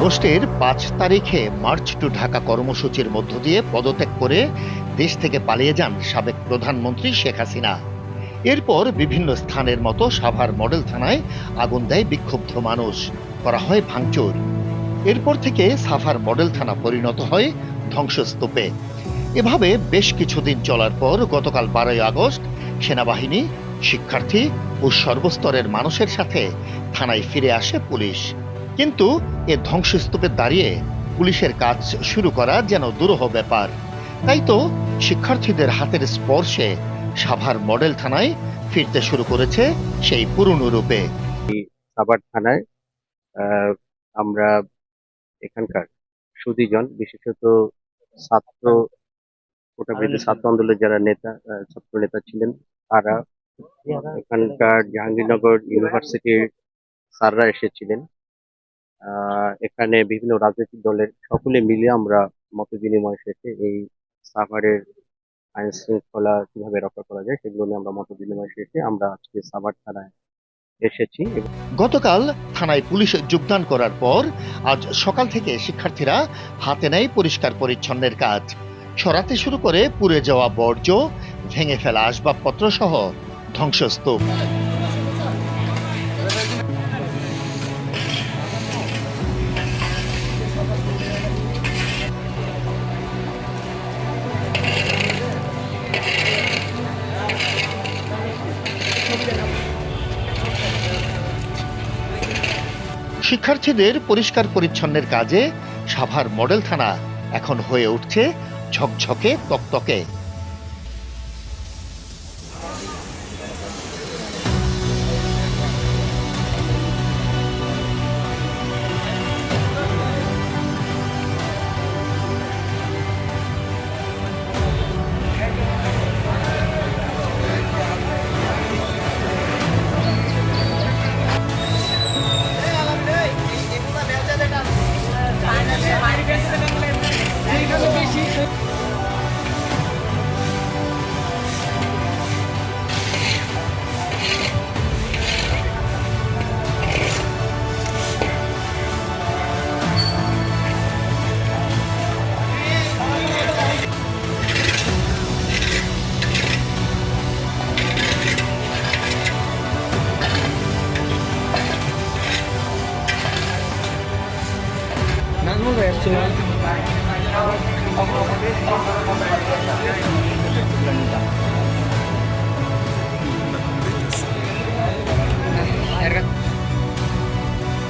আগস্টের পাঁচ তারিখে মার্চ টু ঢাকা কর্মসূচির মধ্য দিয়ে পদত্যাগ করে দেশ থেকে পালিয়ে যান সাবেক প্রধানমন্ত্রী শেখ হাসিনা। এরপর বিভিন্ন স্থানের মতো সাভার মডেল থানায় আগুন দেয় বিক্ষুব্ধ মানুষ। করা হয় ভাঙচুর। এরপর থেকে সাভার মডেল থানা পরিণত হয় ধ্বংসস্তূপে। এভাবে বেশ কিছুদিন চলার পর গতকাল বারোই আগস্ট সেনাবাহিনী, শিক্ষার্থী ও সর্বস্তরের মানুষের সাথে থানায় ফিরে আসে পুলিশ। কিন্তু এ ধ্বংসস্তূপে দাঁড়িয়ে পুলিশের কাজ শুরু করা যেন দুরূহ ব্যাপার। তাই তো শিক্ষার্থীদের হাতের স্পর্শে সাভার মডেল থানায় ফিরতে শুরু করেছে সেই পুরনো রূপে। সাভার থানায় আহ, আমরা এখানকার সুদীজন বিশেষত ছাত্র কোটা বিরোধী ছাত্র আন্দোলনের যারা নেতা আহ, ছাত্র নেতা ছিলেন তারা এখানকার জাহাঙ্গীরনগর ইউনিভার্সিটির স্যাররা এসেছিলেন। এখানে বিভিন্ন রাজনৈতিক দলের সকলে মিলে আমরা মত বিনিময় শেষে এই সাভারের আইন শৃঙ্খলা কীভাবে রক্ষা করা যায় সেগুলো নিয়ে আমরা মত বিনিময় শেষে আমরা আজকে সাভার থানায় এসেছি। গতকাল থানায় পুলিশ যোগদান করার পর আজ সকাল থেকে শিক্ষার্থীরা হাতে নেয় পরিষ্কার পরিচ্ছন্নের কাজ। ছড়াতে শুরু করে পুড়ে যাওয়া বর্জ্য, ভেঙে ফেলা আসবাবপত্র সহ ধ্বংসস্তূপ। শিক্ষার্থীদের পরিষ্কার পরিচ্ছন্নের কাজে সাভার মডেল থানা এখন হয়ে উঠছে ঝকঝকে তকতকে।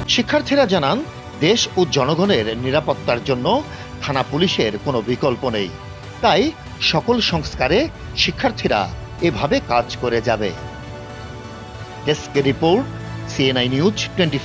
শিক্ষার্থীরা জানান, দেশ ও জনগণের নিরাপত্তার জন্য থানা পুলিশের কোনো বিকল্প নেই। তাই সকল সংস্কারে শিক্ষার্থীরা এভাবে কাজ করে যাবে। Desk report CNI news twenty